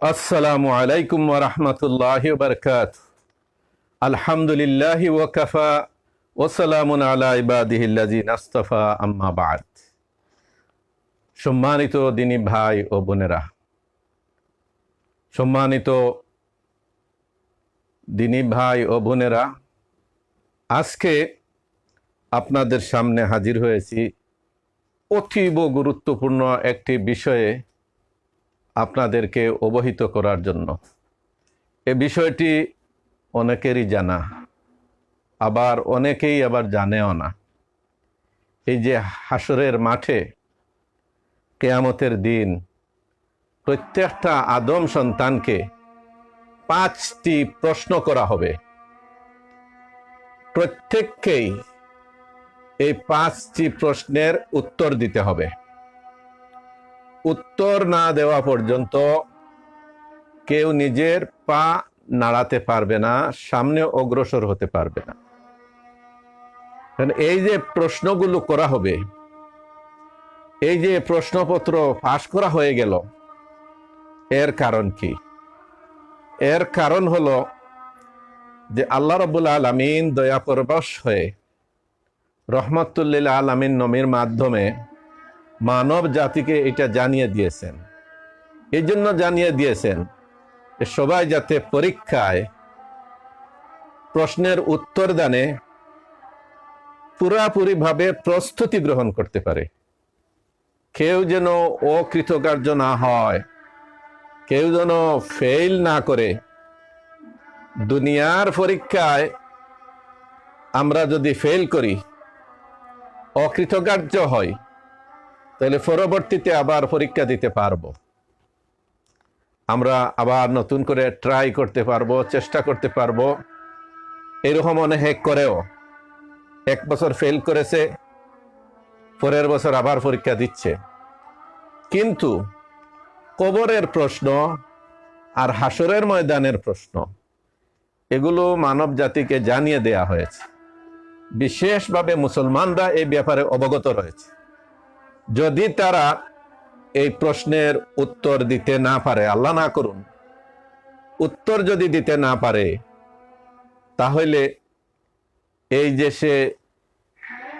আসসালামু আলাইকুম ওরহমতুল্লাহ বরকাত আলহামদুলিল্লাহ ওকফা ওসালামুন আলা ইবাদিহিল্লাজি নাস্তফা আম্মা বাদ। সম্মানিত দিনী ভাই ও বোনেরা, সম্মানিত দিনী ভাই ও বোনেরা, আজকে আপনাদের সামনে হাজির হয়েছি অতীব গুরুত্বপূর্ণ একটি বিষয়ে আপনাদেরকে অবহিত করার জন্য। এ বিষয়টি অনেকেরই জানা, আবার অনেকেই আবার জানেও না। এই যে হাসরের মাঠে কেয়ামতের দিন প্রত্যেকটা আদম সন্তানকে পাঁচটি প্রশ্ন করা হবে। প্রত্যেককেই এই পাঁচটি প্রশ্নের উত্তর দিতে হবে। উত্তর না দেওয়া পর্যন্ত কেউ নিজের পা নাড়াতে পারবে না, সামনে অগ্রসর হতে পারবে না। এই যে প্রশ্নগুলো করা হবে, এই যে প্রশ্নপত্র ফাঁস করা হয়ে গেল, এর কারণ কি? এর কারণ হলো যে আল্লাহ রবুল আলমিন দয়া পরবশ হয়ে রহমতুল্লিল আলমিন নমির মাধ্যমে মানব জাতিকে এটা জানিয়ে দিয়েছেন। এই জন্য জানিয়ে দিয়েছেন সবাই যাতে পরীক্ষায় প্রশ্নের উত্তর দানে পুরাপুরিভাবে প্রস্তুতি গ্রহণ করতে পারে। কেউ যেন অকৃতকার্য না হয়, কেউ যেন ফেল না করে। দুনিয়ার পরীক্ষায় আমরা যদি ফেল করি, অকৃতকার্য হয় তাহলে পরবর্তীতে আবার পরীক্ষা দিতে পারব। আমরা আবার নতুন করে ট্রাই করতে পারব, চেষ্টা করতে পারব। এরকম অনেক করেও। এক বছর ফেল করেছে, পরের বছর আবার পরীক্ষা দিচ্ছে। কিন্তু কবরের প্রশ্ন আর হাসরের ময়দানের প্রশ্ন, এগুলো মানব জাতিকে জানিয়ে দেয়া হয়েছে। বিশেষভাবে মুসলমানরা এই ব্যাপারে অবগত রয়েছে। যদি তারা এই প্রশ্নের উত্তর দিতে না পারে, আল্লাহ না করুন, উত্তর যদি দিতে না পারে, তাহলে এই যে সে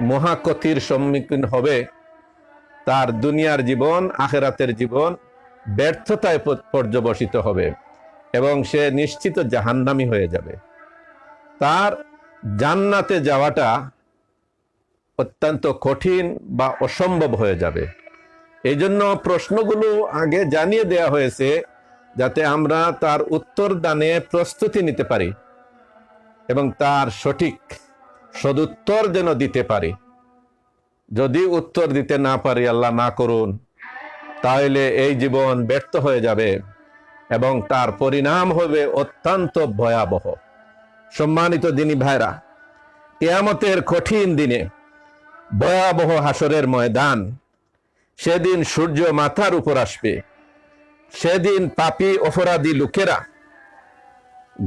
মহাকতির সম্মুখীন হবে, তার দুনিয়ার জীবন, আখেরাতের জীবন ব্যর্থতায় পর্যবসিত হবে এবং সে নিশ্চিত জাহান্নামি হয়ে যাবে। তার জান্নাতে যাওয়াটা অত্যন্ত কঠিন বা অসম্ভব হয়ে যাবে। এই জন্য প্রশ্নগুলো আগে জানিয়ে দেয়া হয়েছে যাতে আমরা তার উত্তর দানে প্রস্তুতি নিতে পারি এবং তার সঠিক সদুত্তর যেন দিতে পারি। যদি উত্তর দিতে না পারি, আল্লাহ না করুন, তাহলে এই জীবন ব্যর্থ হয়ে যাবে এবং তার পরিণাম হবে অত্যন্ত ভয়াবহ। সম্মানিত দিনী ভাইরা, কেয়ামতের কঠিন দিনে ভয়াবহ হাসরের ময়দান। সেদিন সূর্য মাথার উপর আসবে। সেদিন পাপি অপরাধী লোকেরা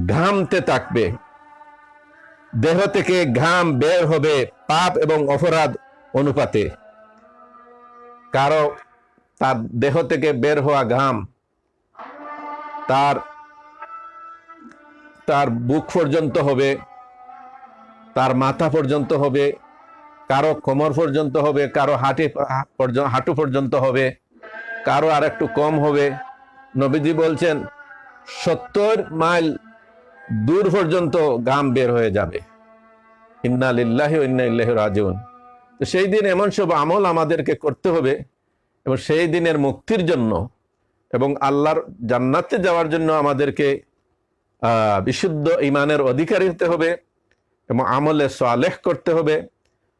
ঘামতে থাকবে। দেহ থেকে ঘাম বের হবে পাপ এবং অপরাধ অনুপাতে। কারও তার দেহ থেকে বের হওয়া ঘাম তার তার বুক পর্যন্ত হবে, তার মাথা পর্যন্ত হবে কারও কোমর পর্যন্ত হবে, কারও হাঁটি হাঁটু পর্যন্ত হবে, কারও আর একটু কম হবে। নবীজি বলছেন, সত্তর মাইল দূর পর্যন্ত গাম বের হয়ে যাবে। ইন্না লিল্লাহি ইন্না তো সেই দিন এমন সব আমল আমাদেরকে করতে হবে এবং সেই দিনের মুক্তির জন্য এবং আল্লাহর জান্নাতে যাওয়ার জন্য আমাদেরকে বিশুদ্ধ ইমানের অধিকারী হতে হবে এবং আমলে সালেহ করতে হবে।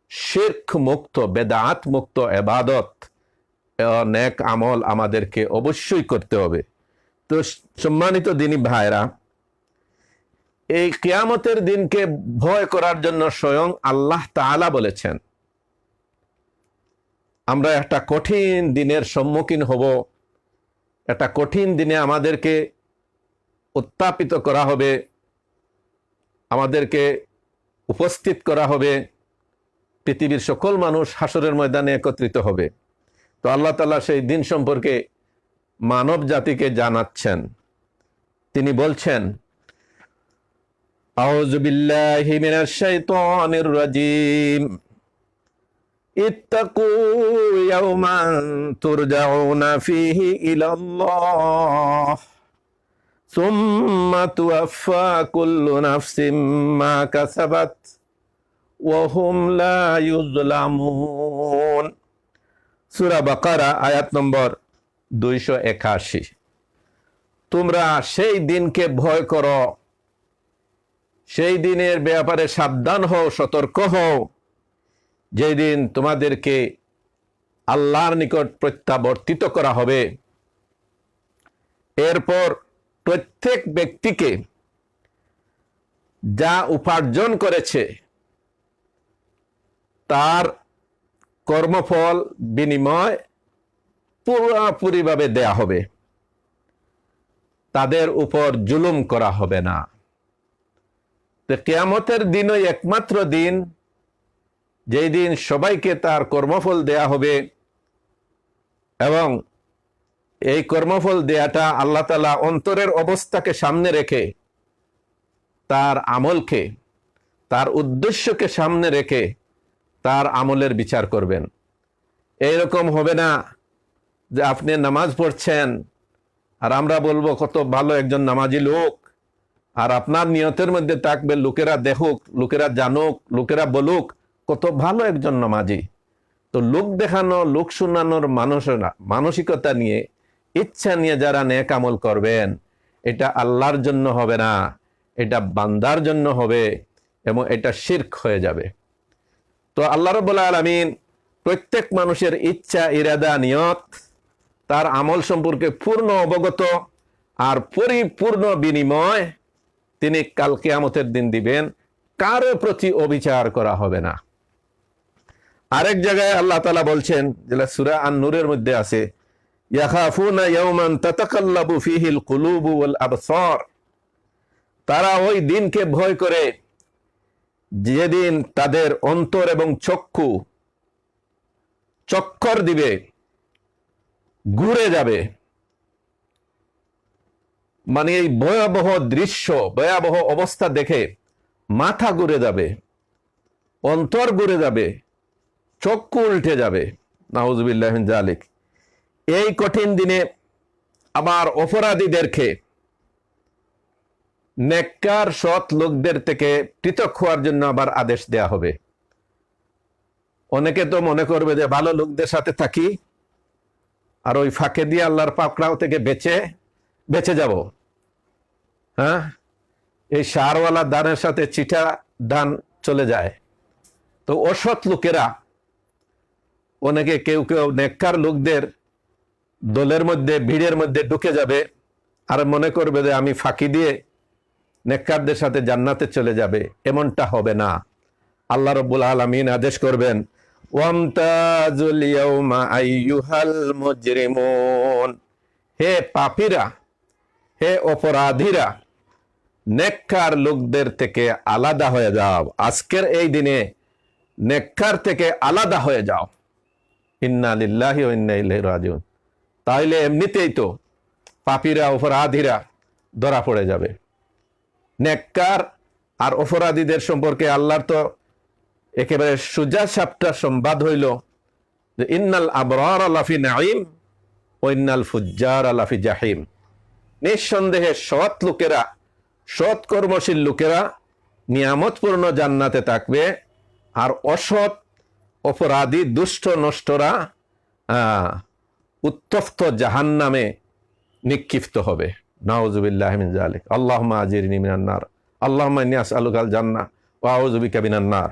শেখ মুক্ত বেদাত মুক্ত এবাদত অনেক আমল আমাদেরকে অবশ্যই করতে হবে। তো সম্মানিত দিনী ভাইরা এই কিয়ামতের দিনকে ভয় করার জন্য স্বয়ং আল্লাহ তাআলা বলেছেন। আমরা একটা কঠিন দিনের সম্মুখীন হব। একটা কঠিন দিনে আমাদেরকে উত্থাপিত করা হবে। আমাদেরকে উপস্থিত করা হবে। পৃথিবীর সকল মানুষ হাসরের ময়দানে একত্রিত হবে তো আল্লাহ তালা সেই দিন সম্পর্কে মানব জাতিকে জানাচ্ছেন তিনি বলছেন أعوذ بالله من الشيطان الرجيم اتقوا يوما ترجعون فيه إلى الله ثم توفى كل نفس ما كسبت ওহম সুরা বাকারা, আয়াত নম্বর দুইশো একাশি। তোমরা সেই দিনকে ভয় করো। সেই দিনের ব্যাপারে সাবধান হও, সতর্ক হও। যেদিন তোমাদেরকে আল্লাহর নিকট প্রত্যাবর্তিত করা হবে। এরপর প্রত্যেক ব্যক্তিকে যা উপার্জন করেছে তার কর্মফল বিনিময় পুরোপুরিভাবে দেয়া হবে। তাদের উপর জুলুম করা হবে না। তো কেয়ামতের দিনই একমাত্র দিন, যেই দিন সবাইকে তার কর্মফল দেয়া হবে এবং এই কর্মফল দেয়াটা আল্লাহ তালা অন্তরের অবস্থাকে সামনে রেখে, তার আমলকে, তার উদ্দেশ্যকে সামনে রেখে তার আমলের বিচার করবেন। এইরকম হবে না যে আপনি নামাজ পড়ছেন আর আমরা বলব, কত ভালো একজন নামাজি লোক। আর আপনার নিয়তের মধ্যে থাকবে, লোকেরা দেখুক, লোকেরা জানুক, লোকেরা বলুক, কত ভালো একজন নামাজি। তো লোক দেখানো, লোক শোনানোর মানুষরা মানসিকতা নিয়ে, ইচ্ছা নিয়ে যারা নেক আমল করবেন, এটা আল্লাহর জন্য হবে না, এটা বান্দার জন্য হবে এবং এটা শির্ক হয়ে যাবে। তো আল্লাহ রব্বুল আলমিন প্রত্যেক মানুষের ইচ্ছা, ইরাদা, নিয়ত, তার আমল সম্পর্কে পূর্ণ অবগত আর পরিপূর্ণ বিনিময় তিনি কাল কেয়ামতের দিন দিবেন। কারও প্রতি অবিচার করা হবে না। আরেক জায়গায় আল্লাহ তালা বলছেন, যেটা সুরা আন নূরের মধ্যে আছে তারা ওই দিনকে ভয় করে যেদিন তাদের অন্তর এবং চক্ষু চক্কর দিবে, ঘুরে যাবে। মানে এই ভয়াবহ দৃশ্য, ভয়াবহ অবস্থা দেখে মাথা ঘুরে যাবে, অন্তর ঘুরে যাবে, চক্ষু উল্টে যাবে। নাউজবিল্লাহ জালিক এই কঠিন দিনে আবার অপরাধীদেরকে নেককার, সৎ লোকদের থেকে পৃথক হওয়ার জন্য আবার আদেশ দেয়া হবে। অনেকে তো মনে করবে যে ভালো লোকদের সাথে থাকি আর ওই ফাঁকে দিয়ে আল্লাহর পাকড়াও থেকে বেঁচে বেঁচে যাব। হ্যাঁ? এই সারওয়ালা দানের সাথে চিঠা দান চলে যায়। তো অসৎ লোকেরা, অনেকে কেউ কেউ নেককার লোকদের দলের মধ্যে, ভিড়ের মধ্যে ঢুকে যাবে আর মনে করবে যে আমি ফাঁকি দিয়ে নেককারদের সাথে জান্নাতে চলে যাবে, এমনটা হবে না। আল্লাহ রব্বুল আলমিন আদেশ করবেন হে পাপীরা, হে অপরাধীরা, নেককার লোকদের থেকে আলাদা হয়ে যাও। আজকের এই দিনে নেককার থেকে আলাদা হয়ে যাও। ইন্না লিল্লাহি ইন্না তাইলে এমনিতেই তো পাপিরা, অপরাধীরা ধরা পড়ে যাবে। নেককার আর অপরাধীদের সম্পর্কে আল্লাহর তো একেবারে সুজা সাপটা সংবাদ হইল যে, ইন্নাল আবরার আলাফি নাইম ও ইন্নাল ফুজ্জার আলাফি জাহিম। নিঃসন্দেহে সৎ লোকেরা, সৎ কর্মশীল লোকেরা নিয়ামতপূর্ণ জান্নাতে থাকবে আর অসৎ অপরাধী দুষ্ট নষ্টরা উত্তপ্ত জাহান নামে নিক্ষিপ্ত হবে। নাউজুবিল্লাহ মিন জালিক আল্লাহুম্মা আজিরনি মিনান নার। আল্লাহুম্মা ইন্নী আসআলুকাল জান্নাহ। ওয়া আউযু বিকা মিনান নার।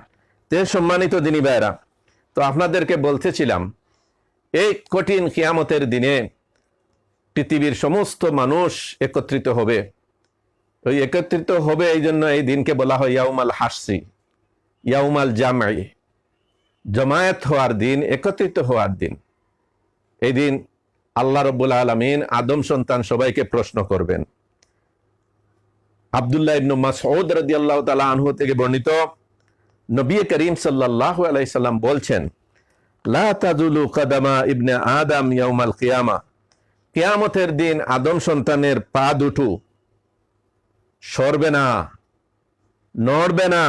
তে সম্মানিত দিনী ভাইরা তো আপনাদেরকে বলতেছিলাম, এই কঠিন কিয়ামতের দিনে পৃথিবীর সমস্ত মানুষ একত্রিত হবে। ওই একত্রিত হবে এই জন্য এই দিনকে বলা হয় ইয়াউমাল হাসি ইয়াউমাল জামাই জমায়েত হওয়ার দিন, একত্রিত হওয়ার দিন। এই দিন আল্লাহ রব্বুল আলমিন আদম সন্তান সবাইকে প্রশ্ন করবেন। আবদুল্লাহ ইবনু মাসউদ রাদিয়াল্লাহু তাআলা আনহু থেকে বর্ণিত নবী করিম সাল্লাল্লাহু আলাইহি বলছেন, লা তাজুলু ইবনে আদম ইয়াউমাল কিয়ামা। কিয়ামতের দিন আদম সন্তানের পা দুটো সরবে না, নড়বে না।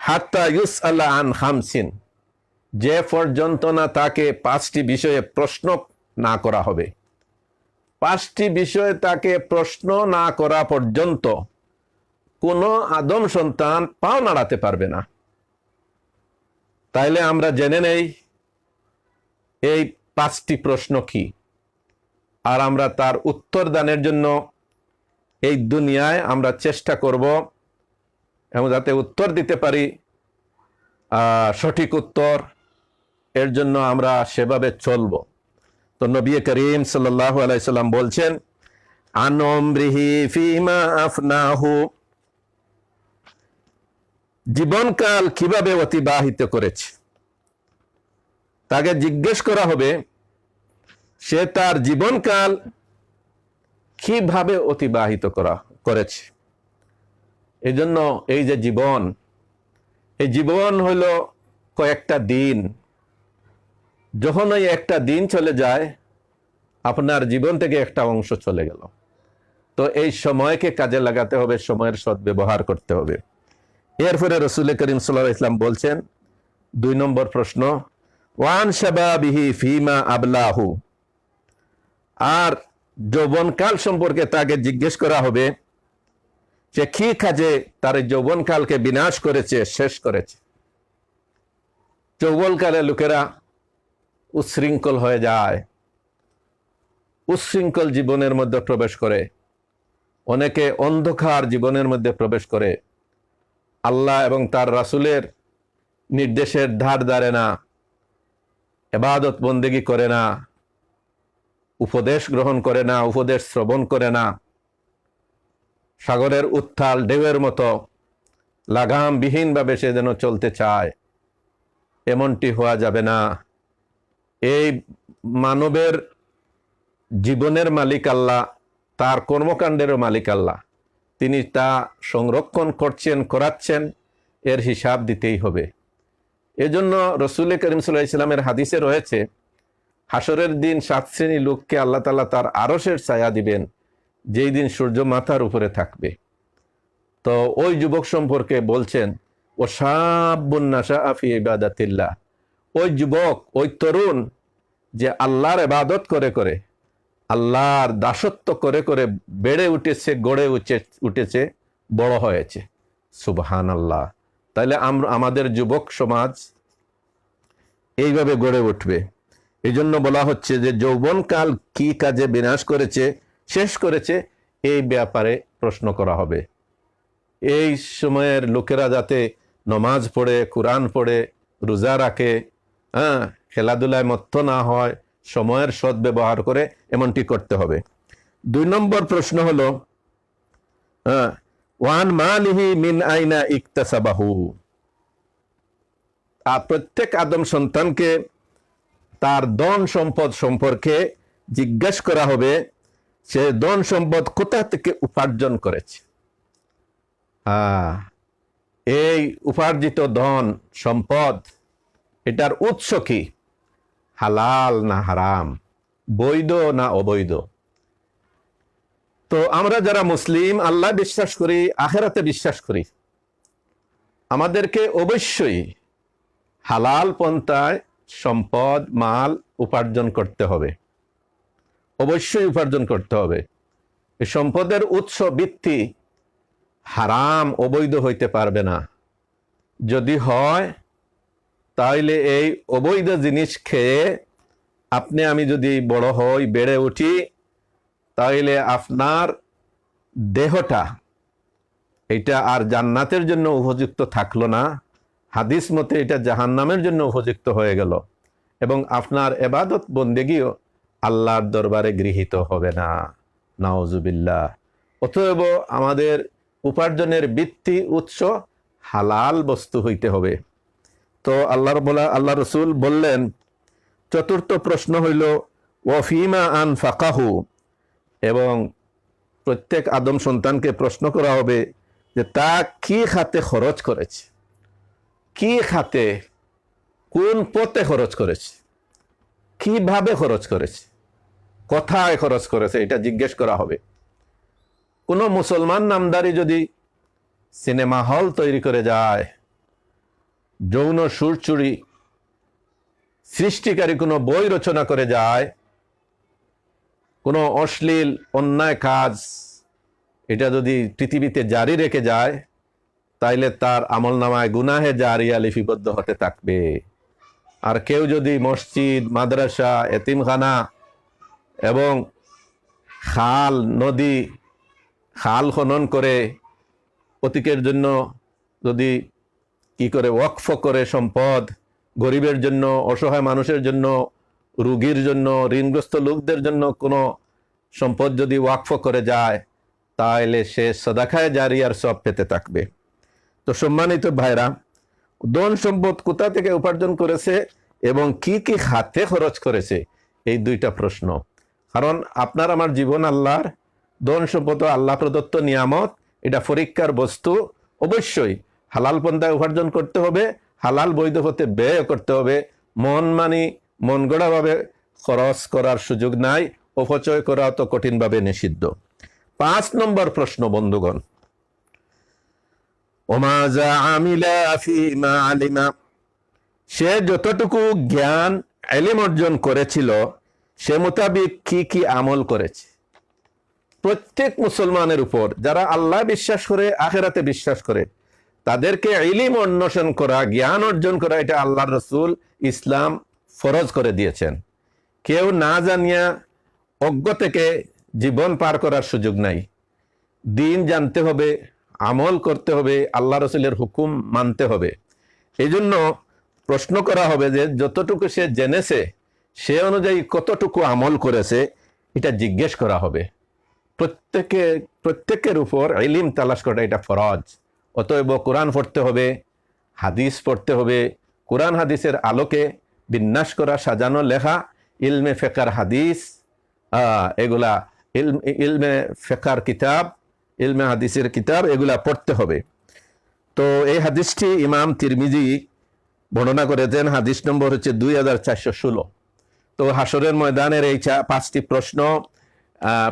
হাত্তা ইউস আল্লাহ আন হামসিন যে পর্যন্ত না তাকে পাঁচটি বিষয়ে প্রশ্ন না করা হবে। পাঁচটি বিষয়ে তাকে প্রশ্ন না করা পর্যন্ত কোনো আদম সন্তান পাও নাড়াতে পারবে না। তাইলে আমরা জেনে নেই, এই পাঁচটি প্রশ্ন কি? আর আমরা তার উত্তর দানের জন্য এই দুনিয়ায় আমরা চেষ্টা করব এবং যাতে উত্তর দিতে পারি সঠিক উত্তর, এর জন্য আমরা সেভাবে চলব। তো নবী করিম সাল্লাল্লাহু আলাইহি সাল্লাম বলছেন আনমরিহি ফিমা আফনাহু। জীবনকাল কীভাবে অতিবাহিত করেছে? তাকে জিজ্ঞেস করা হবে, সে তার জীবনকাল কীভাবে অতিবাহিত করা, করেছে? এই জন্য এই যে জীবন, এই জীবন হইল কয়েকটা দিন। যখন ওই একটা দিন চলে যায়, আপনার জীবন থেকে একটা অংশ চলে গেল। তো এই সময়কে কাজে লাগাতে হবে, সময়ের সদ্ব্যবহার করতে হবে। এরপরে রসুল করিম সাল্লাহ ইসলাম বলছেন, দুই নম্বর প্রশ্ন, ওয়ান শাবাবিহি ফিমা আবলাহু। আর যৌবনকাল সম্পর্কে তাকে জিজ্ঞেস করা হবে যে, কি কাজে তার যৌবনকালকে বিনাশ করেছে, শেষ করেছে? যৌবনকালে লোকেরা উচ্ছৃঙ্খল হয়ে যায়। উচ্ছৃঙ্খল জীবনের মধ্যে প্রবেশ করে। অনেকে অন্ধকার জীবনের মধ্যে প্রবেশ করে। আল্লাহ এবং তার রাসূলের নির্দেশের ধার ধারে না। এবাদত বন্দেগি করে না। উপদেশ গ্রহণ করে না, উপদেশ শ্রবণ করে না। সাগরের উত্থাল ঢেউয়ের মতো লাগামবিহীনভাবে সে যেন চলতে চায়, এমনটি হওয়া যাবে না। এই মানবের জীবনের মালিক আল্লাহ, তার কর্মকাণ্ডেরও মালিক আল্লাহ। তিনি তা সংরক্ষণ করছেন, করাচ্ছেন, এর হিসাব দিতেই হবে। এজন্য রসুল করিম সাল্লাহ ইসলামের হাদিসে রয়েছে হাসরের দিন সাত শ্রেণি লোককে আল্লাহ তালা তার আরসের ছায়া দিবেন, যেই দিন সূর্য মাথার উপরে থাকবে। তো ওই যুবক সম্পর্কে বলছেন ও সাবুন্নাসা আফি ইবাদাতিল্লাহ। ওই যুবক, ওই তরুণ যে আল্লাহর এবাদত করে করে, আল্লাহর দাসত্ব করে করে বেড়ে উঠেছে, গড়ে উঠে, উঠেছে, বড় হয়েছে। সুবহান আল্লাহ আমরা আমাদের যুবক সমাজ এইভাবে গড়ে উঠবে। এই জন্য বলা হচ্ছে যে যৌবনকাল কি কাজে বিনাশ করেছে, শেষ করেছে, এই ব্যাপারে প্রশ্ন করা হবে। এই সময়ের লোকেরা যাতে নমাজ পড়ে, কোরআন পড়ে, রোজা রাখে হ্যাঁ খেলাধুলায় মত্ত না হয় সময়ের সদ্ব্যবহার করে এমনটি করতে হবে। দুই নম্বর প্রশ্ন হলো হ্যাঁ ওয়ান মালিহি মিন আইনা ইকতাসাবাহু। আর প্রত্যেক আদম সন্তানকে তার ধন সম্পদ সম্পর্কে জিজ্ঞেস করা হবে, সে ধন সম্পদ কোথা থেকে উপার্জন করেছে? এই উপার্জিত ধন সম্পদ এটার উৎস কি? হালাল না হারাম? বৈধ না অবৈধ? তো আমরা যারা মুসলিম, আল্লাহ বিশ্বাস করি, আখেরাতে বিশ্বাস করি। আমাদেরকে অবশ্যই হালাল পন্থায় সম্পদ, মাল উপার্জন করতে হবে। অবশ্যই উপার্জন করতে হবে। সম্পদের উৎস বৃত্তি হারাম, অবৈধ হইতে পারবে না। যদি হয় তাইলে এই অবৈধ জিনিস খেয়ে আপনি আমি যদি বড় হই, বেড়ে উঠি, তাইলে আপনার দেহটা, এটা আর জান্নাতের জন্য উপযুক্ত থাকল না। হাদিস মতে এটা জাহান্নামের জন্য উপযুক্ত হয়ে গেল। এবং আপনার এবাদত বন্দেগীও আল্লাহর দরবারে গৃহীত হবে না। নাওজুবিল্লাহ অতএব আমাদের উপার্জনের বৃত্তি, উৎস, হালাল বস্তু হইতে হবে। তো আল্লাহর বলা আল্লাহ রসুল বললেন, চতুর্থ প্রশ্ন হইল ওয়ফিমা আন ফাকাহু এবং প্রত্যেক আদম সন্তানকে প্রশ্ন করা হবে যে, তা কি খাতে খরচ করেছে? কি খাতে কোন পথে খরচ করেছে? কীভাবে খরচ করেছে? কোথায় খরচ করেছে? এটা জিজ্ঞেস করা হবে। কোনো মুসলমান নামদারি যদি সিনেমা হল তৈরি করে যায় যৌন সুরচুরি সৃষ্টিকারী কোনো বই রচনা করে যায়, কোনো অশ্লীল অন্যায় কাজ, এটা যদি পৃথিবীতে জারি রেখে যায়, তাইলে তার আমল নামায় গুনাহে জারিয়া লিপিবদ্ধ হতে থাকবে। আর কেউ যদি মসজিদ, মাদ্রাসা, এতিমখানা এবং খাল, নদী, খাল খনন করে প্রতীকের জন্য যদি কি করে ওয়াকফ করে সম্পদ? গরিবের জন্য, অসহায় মানুষের জন্য, রুগীর জন্য, ঋণগ্রস্ত লোকদের জন্য কোনো সম্পদ যদি ওয়াকফ করে যায় তাহলে সে সদাখায় জারিয়ার সব পেতে থাকবে। তো সম্মানিত ভাইরা, ধন সম্পদ কোথা থেকে উপার্জন করেছে এবং কি কি হাতে খরচ করেছে? এই দুইটা প্রশ্ন। কারণ আপনার আমার জীবন আল্লাহর, ধন সম্পদ আল্লাহ প্রদত্ত নিয়ামত, এটা পরীক্ষার বস্তু। অবশ্যই হালাল পন্থায় উপার্জন করতে হবে, হালাল বৈধ পথে ব্যয় করতে হবে। মন মানি, মন গড়াভাবে খরচ করার সুযোগ নাই, অপচয় করা তো কঠিনভাবে নিষিদ্ধ। পাঁচ নম্বর প্রশ্ন, বন্ধুগণ। ওমাজা আমিলা ফিমা আলিমা। সে যতটুকু জ্ঞান, এলিম অর্জন করেছিল, সে মোতাবিক কি কি আমল করেছে? প্রত্যেক মুসলমানের উপর, যারা আল্লাহ বিশ্বাস করে, আখেরাতে বিশ্বাস করে তাদেরকে ইলিম অন্বেষণ করা, জ্ঞান অর্জন করা, এটা আল্লাহ রসুল ইসলাম ফরজ করে দিয়েছেন। কেউ না জানিয়া অজ্ঞ থেকে জীবন পার করার সুযোগ নাই। দিন জানতে হবে, আমল করতে হবে, আল্লাহ রসুলের হুকুম মানতে হবে। এই জন্য প্রশ্ন করা হবে যে, যতটুকু সে জেনেছে, সে অনুযায়ী কতটুকু আমল করেছে, এটা জিজ্ঞেস করা হবে। প্রত্যেকে, প্রত্যেকের উপর ইলিম তালাশ করা এটা ফরজ। অতএব কোরআন পড়তে হবে, হাদিস পড়তে হবে। কোরআন হাদিসের আলোকে বিন্যাস করা, সাজানো, লেখা, ইলমে ফেকার হাদিস এগুলা ইলম, ইলমে ফেকার কিতাব, ইলমে হাদিসের কিতাব, এগুলা পড়তে হবে। তো এই হাদিসটি ইমাম তিরমিজি বর্ণনা করেছেন, হাদিস নম্বর হচ্ছে দুই হাজার চারশো ষোলো। তো হাসরের ময়দানের এই পাঁচটি প্রশ্ন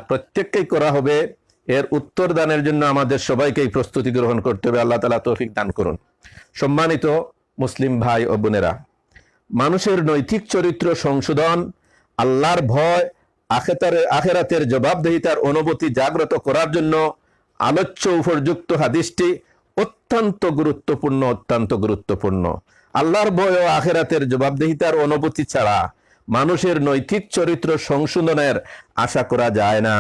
প্রত্যেককেই করা হবে। এর উত্তর দানের জন্য আমাদের সবাইকেই প্রস্তুতি গ্রহণ করতে হবে। আল্লাহ তালা তৌফিক দান করুন। সম্মানিত মুসলিম ভাই ও বোনেরা, মানুষের নৈতিক চরিত্র সংশোধন, আল্লাহর ভয়, আখেতারে আখেরাতের জবাবদেহিতার অনুভূতি জাগ্রত করার জন্য আলোচ্য উপযুক্ত হাদিসটি অত্যন্ত গুরুত্বপূর্ণ অত্যন্ত গুরুত্বপূর্ণ। আল্লাহর ভয় ও আখেরাতের জবাবদেহিতার অনুভূতি ছাড়া মানুষের নৈতিক চরিত্র সংশোধনের আশা করা যায় না।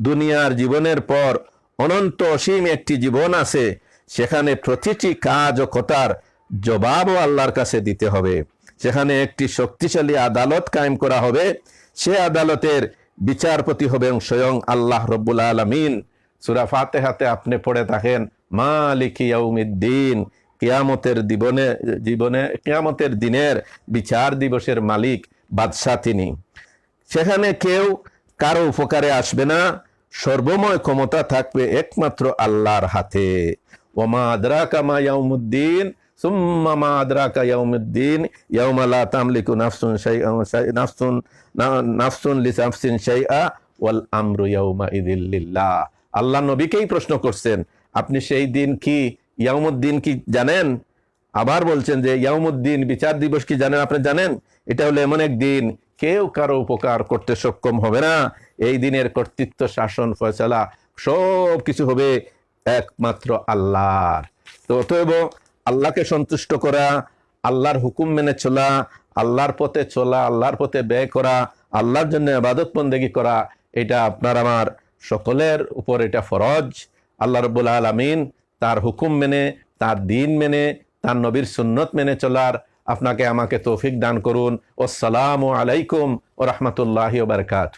দুনিয়ার জীবনের পর অনন্ত অসীম একটি জীবন আছে, সেখানে প্রতিটি কাজ ও কথার জবাবও আল্লাহর কাছে দিতে হবে। সেখানে একটি শক্তিশালী আদালত কায়েম করা হবে। সে আদালতের বিচারপতি হবেন স্বয়ং আল্লাহ রব্বুল আলমিন। সুরা ফাতেহাতে আপনি পড়ে থাকেন, মালিক ইয়াউমিদ্দিন, কিয়ামতের জীবনে জীবনে, কিয়ামতের দিনের বিচার দিবসের মালিক বাদশাহ তিনি। সেখানে কেউ কারও উপকারে আসবে না। সর্বময় ক্ষমতা থাকবে একমাত্র আল্লাহর হাতে। ওমা আদরাকা মা ইয়াউমুদ্দিন, সুম্মা মা আদরাকা ইয়াউমুদ্দিন, ইয়াউমা লা তামলিকু নাফসুন শাইআ নাফসুন না- নাফসুন লিনাফসিন শাইআ ওয়াল আমরু ইয়াউমা ইযিল আল্লাহ নবীকেই প্রশ্ন করছেন, আপনি সেই দিন কি ইয়ামুদ্দিন কি জানেন? আবার বলছেন যে ইয়ামুদ্দিন বিচার দিবস কি জানেন? আপনি জানেন? এটা হলো এমন এক দিন কেউ কারও উপকার করতে সক্ষম হবে না। এই দিনের কর্তৃত্ব, শাসন, ফয়সালা সব কিছু হবে একমাত্র আল্লাহর। তো অতএব আল্লাহকে সন্তুষ্ট করা, আল্লাহর হুকুম মেনে চলা, আল্লাহর পথে চলা, আল্লাহর পথে ব্যয় করা, আল্লাহর জন্য আবাদত বন্দেগী করা, এটা আপনার আমার সকলের উপর এটা ফরজ। আল্লাহ রব্বুল আলমিন তার হুকুম মেনে, তার দিন মেনে, তার নবীর সুন্নত মেনে চলার আপনাকে আমাকে তৌফিক দান করুন। আসসালামু আলাইকুম ও রহমতুল্লাহ বারকাত